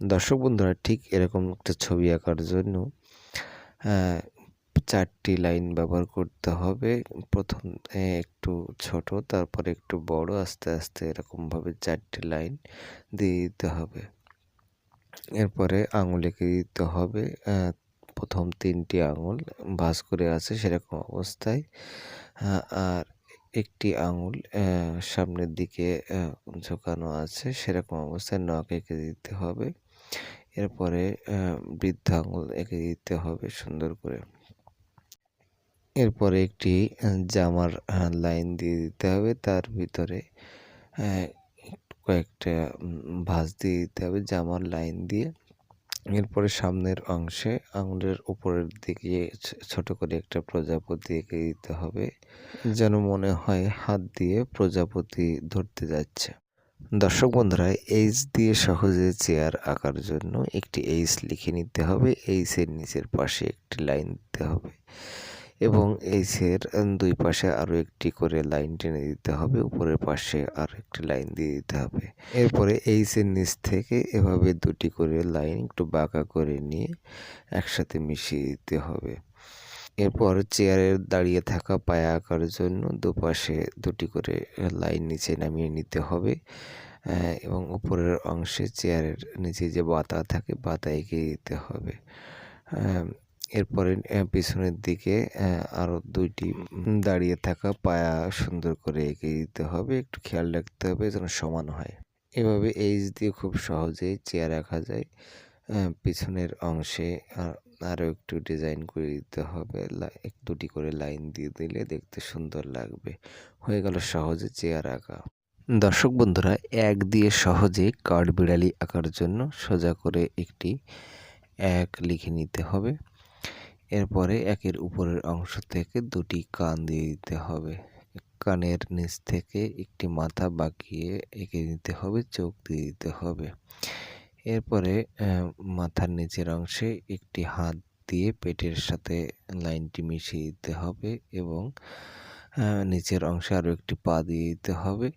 দর্শক বন্ধুরা, ঠিক এরকম একটা ছবি আঁকার জন্য চারটি লাইন ব্যবহার করতে হবে। প্রথম একটু ছোট, তারপরে একটু বড়, আস্তে আস্তে এরকমভাবে চারটি লাইন দিয়ে দিতে হবে। এরপরে আঙুল এঁকে দিতে হবে প্রথম তিনটি আঙুল ভাঁজ করে আছে সেরকম অবস্থায় আর একটি আঙুল সামনের দিকে ঝোঁকানো আছে সেরকম অবস্থায় নখ এঁকে দিতে হবে। এরপরে বৃদ্ধ আঙুল এঁকে দিতে হবে সুন্দর করে। এরপরে একটি জামার লাইন দিয়ে দিতে হবে। তার ভিতরে কয়েকটা ভাঁজ দিয়ে দিতে হবে জামার লাইন দিয়ে। এরপরে সামনের অংশে আঙুলের উপরের দিকে ছোট করে একটা প্রজাপতি এঁকে দিতে হবে। যেন মনে হয় হাত দিয়ে প্রজাপতি ধরতে যাচ্ছে। দর্শক বন্ধুরা এইচ দিয়ে সহজে চেয়ার আঁকার জন্য একটি এইচ লিখে নিতে হবে। এইচের নিচের পাশে একটি লাইন দিতে হবে এবং এইচের দুই পাশে আরও একটি করে লাইন টেনে দিতে হবে। উপরের পাশে আরও একটি লাইন দিয়ে দিতে হবে। এরপরে এইচের নিচ থেকে এভাবে দুটি করে লাইন একটু বাঁকা করে নিয়ে একসাথে মিশিয়ে দিতে হবে। এরপর চেয়ারের দাঁড়িয়ে থাকা পায়া আঁকার জন্য দুপাশে দুটি করে লাইন নিচে নামিয়ে নিতে হবে এবং উপরের অংশে চেয়ারের নিচে যে বাতা থাকে বাতা এঁকে দিতে হবে। এরপরে পিছনের দিকে আরও দুইটি দাঁড়িয়ে থাকা পায়া সুন্দর করে এঁকে দিতে হবে, একটু খেয়াল রাখতে হবে যেন সমান হয়। এভাবে এইচ দিয়ে খুব সহজেই চেয়ার রাখা যায় পিছনের অংশে আরও একটু ডিজাইন করে দিতে হবে এক দুটি করে লাইন দিয়ে দিলে দেখতে সুন্দর লাগবে। হয়ে গেল সহজে চেয়ার আঁকা। দর্শক বন্ধুরা, এক দিয়ে সহজে কাঠ বিড়ালি আঁকার জন্য সোজা করে একটি এক লিখে নিতে হবে। এরপরে একের উপরের অংশ থেকে দুটি কান দিয়ে দিতে হবে। কানের নিচ থেকে একটি মাথা বাঁকিয়ে এঁকে দিতে হবে, চোখ দিয়ে দিতে হবে। এরপরে মাথার নিচের অংশে একটি হাত দিয়ে পেটের সাথে লাইনটি মিশিয়ে দিতে হবে এবং নিচের অংশে আরও একটি পা দিয়ে দিতে হবে।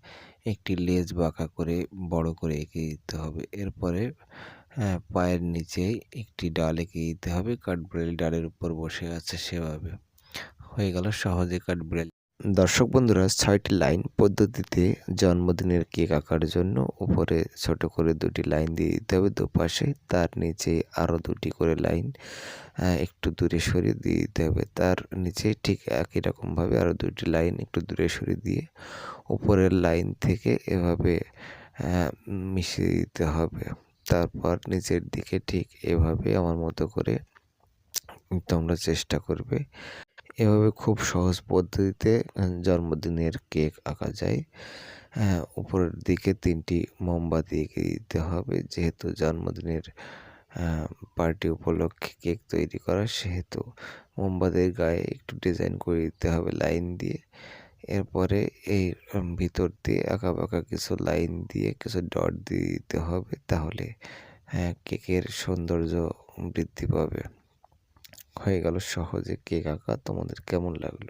একটি লেজ বাঁকা করে বড় করে এঁকে দিতে হবে। এরপরে পায়ের নিচে একটি ডাল এঁকে দিতে হবে। কাঠবিড়ালি ডালের উপর বসে আছে সেভাবে। হয়ে গেল সহজে কাঠবিড়ালি। দর্শক বন্ধুরা, ছয়টি লাইন পদ্ধতিতে জন্মদিনের কেক আঁকার জন্য উপরে ছোট করে দুটি লাইন দিয়ে দিতে হবে। দুপাশে তার নিচে আরও দুটি করে লাইন একটু দূরে সরিয়ে দিয়ে দিতে হবে। তার নিচে ঠিক একই রকমভাবে আরও দুটি লাইন একটু দূরে সরিয়ে দিয়ে উপরের লাইন থেকে এভাবে মিশিয়ে দিতে হবে। তারপর নিচের দিকে ঠিক এভাবে আমার মতো করে তোমরা চেষ্টা করবে। এভাবে খুব সহজ পদ্ধতিতে জন্মদিনের কেক আঁকা যায়। হ্যাঁ উপরের দিকে তিনটি মোমবাতি এঁকে দিতে হবে। যেহেতু জন্মদিনের পার্টি উপলক্ষে কেক তৈরি করা, সেহেতু মোমবাতির গায়ে একটু ডিজাইন করে দিতে হবে লাইন দিয়ে। এরপরে এই ভিতর দিয়ে আঁকা বাঁকা কিছু লাইন দিয়ে কিছু ডট দিয়ে দিতে হবে। তাহলে হ্যাঁ কেকের সৌন্দর্য বৃদ্ধি পাবে। হয়ে গেল সহজে। কেক আঁকা তোমাদের কেমন লাগল?